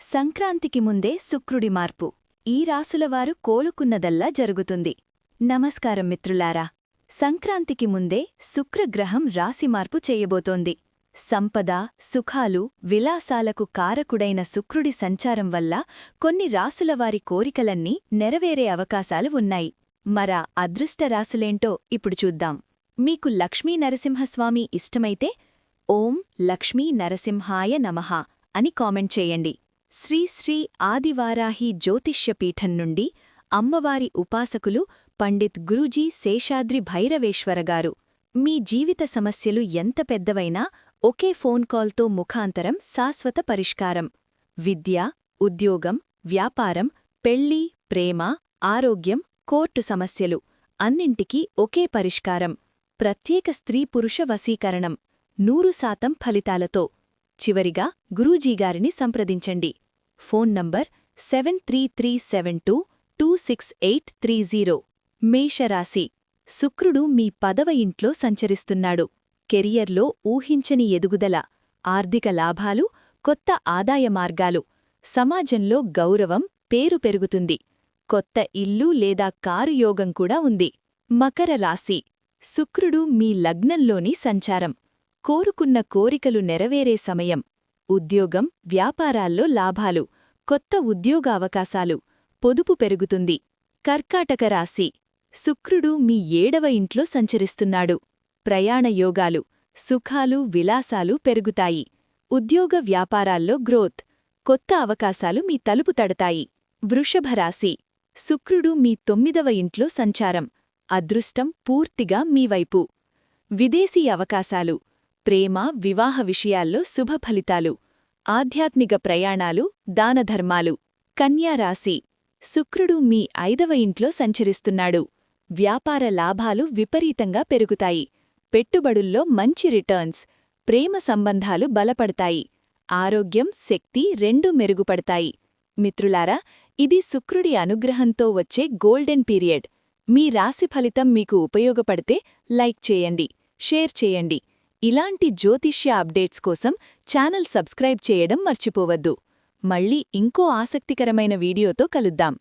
సంక్రాంతికి ముందే శుక్రుడి మార్పు. ఈ రాసులవారు కోలుకున్నదల్లా జరుగుతుంది. నమస్కారం మిత్రులారా. సంక్రాంతికి ముందే శుక్రగ్రహం రాసి మార్పు చేయబోతోంది. సంపద సుఖాలు విలాసాలకు కారకుడైన శుక్రుడి సంచారం వల్ల కొన్ని రాసులవారి కోరికలన్నీ నెరవేరే అవకాశాలు ఉన్నాయి. మరా అదృష్ట రాసులేంటో ఇప్పుడు చూద్దాం. మీకు లక్ష్మీ నరసింహస్వామి ఇష్టమైతే ఓం లక్ష్మీ నరసింహాయ నమః అని కామెంట్ చేయండి. శ్రీ శ్రీ ఆదివారాహి జ్యోతిష్యపీఠం నుండి అమ్మవారి ఉపాసకులు పండిత్ గురూజీ శేషాద్రి భైరవేశ్వరగారు మీ జీవిత సమస్యలు ఎంత పెద్దవైనా ఒకే ఫోన్ కాల్తో ముఖాంతరం శాశ్వత పరిష్కారం. విద్య ఉద్యోగం వ్యాపారం పెళ్ళి ప్రేమ ఆరోగ్యం కోర్టు సమస్యలు అన్నింటికీ ఒకే పరిష్కారం. ప్రత్యేక స్త్రీ పురుష వశీకరణం. నూరు శాతం ఫలితాలతో చివరిగా గురూజీగారిని సంప్రదించండి. Phone number seven three three seven two two six eight three zero. మేషరాశి. శుక్రుడు మీ పదవ ఇంట్లో సంచరిస్తున్నాడు. కెరియర్లో ఊహించని ఎదుగుదల ఆర్థిక లాభాలు కొత్త ఆదాయ మార్గాలు సమాజంలో గౌరవం పేరు పెరుగుతుంది. కొత్త ఇల్లు లేదా కారు యోగం కూడా ఉంది. మకర రాశి. శుక్రుడు మీ లగ్నంలోని సంచారం. కోరుకున్న కోరికలు నెరవేరే సమయం. ఉద్యోగం వ్యాపారాల్లో లాభాలు కొత్త ఉద్యోగావకాశాలు పొదుపు పెరుగుతుంది. కర్కాటక రాశి. శుక్రుడు మీ ఏడవ ఇంట్లో సంచరిస్తున్నాడు. ప్రయాణ యోగాలు సుఖాలు విలాసాలు పెరుగుతాయి. ఉద్యోగ వ్యాపారాల్లో గ్రోత్ కొత్త అవకాశాలు మీ తలుపు తడతాయి. వృషభరాశి శుక్రుడు మీ తొమ్మిదవ ఇంట్లో సంచారం. అదృష్టం పూర్తిగా మీ వైపు. విదేశీ అవకాశాలు ప్రేమ వివాహ విషయాల్లో శుభ ఫలితాలు. ఆధ్యాత్మిక ప్రయాణాలు దానధర్మాలు కన్యారాశి శుక్రుడు మీ ఐదవ ఇంట్లో సంచరిస్తున్నాడు. వ్యాపార లాభాలు విపరీతంగా పెరుగుతాయి. పెట్టుబడుల్లో మంచి రిటర్న్స్. ప్రేమ సంబంధాలు బలపడతాయి. ఆరోగ్యం శక్తి రెండూ మెరుగుపడతాయి. మిత్రులారా ఇది శుక్రుడి అనుగ్రహంతో వచ్చే గోల్డెన్ పీరియడ్. మీ రాశి ఫలితం మీకు ఉపయోగపడితే లైక్ చేయండి షేర్ చేయండి. ఇలాంటి జ్యోతిష్య అప్డేట్స్ కోసం ఛానల్ సబ్స్క్రైబ్ చేయడం మర్చిపోవద్దు. మళ్ళీ ఇంకో ఆసక్తికరమైన వీడియోతో కలుద్దాం.